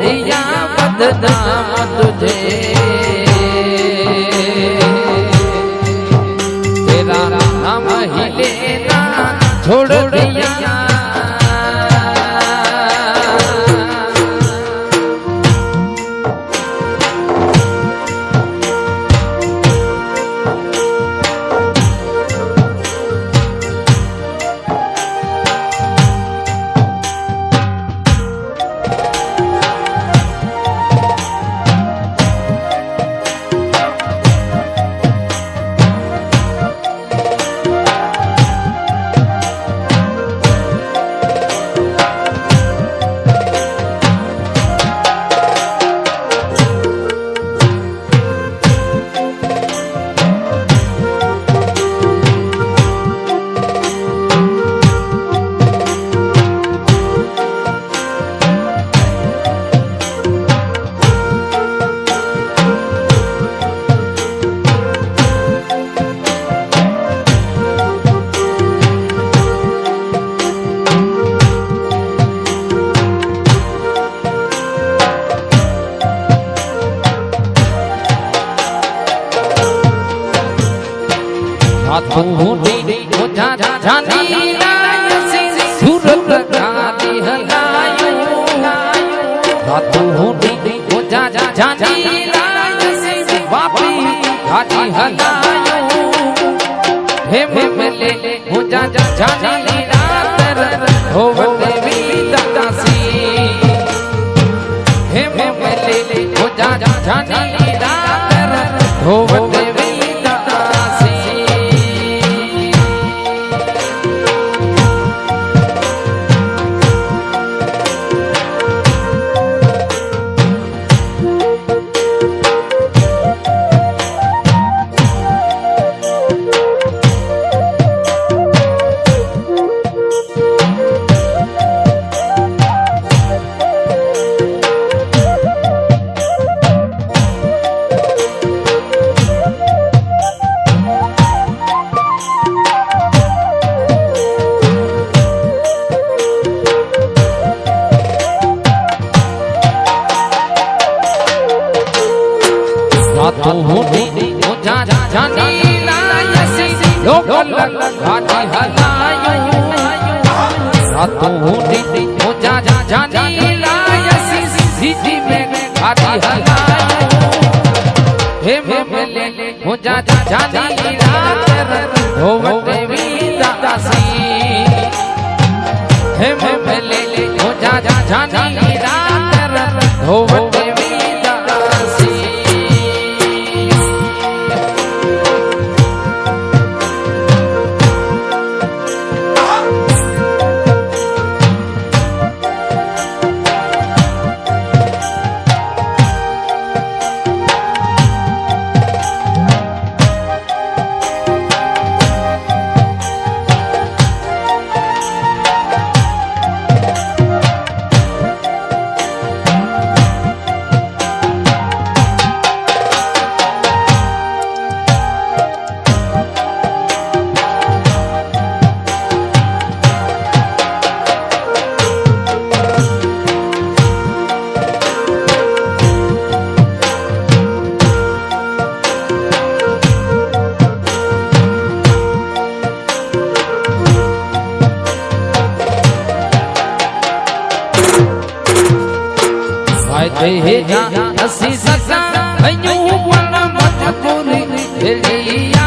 દિયા બદનામ તુજે. हाथों होने हो जा जानी लायसी सूरत गादी हलायो हाथों होने हो जा जानी लायसी वापी गादी हलायो हे मे हो जा जानी रातर हो देवी दासी हे मे हो जा जानी रातर हो रातों होने हो जा जानी लायसी सीधी में गाती हलायो हे मे ले हो जा जानी रात हो देवी दासी हे मे ले हो जा जा जानी रात हो જા હસી સકા અહીંયું મન મત પૂરી વેલી.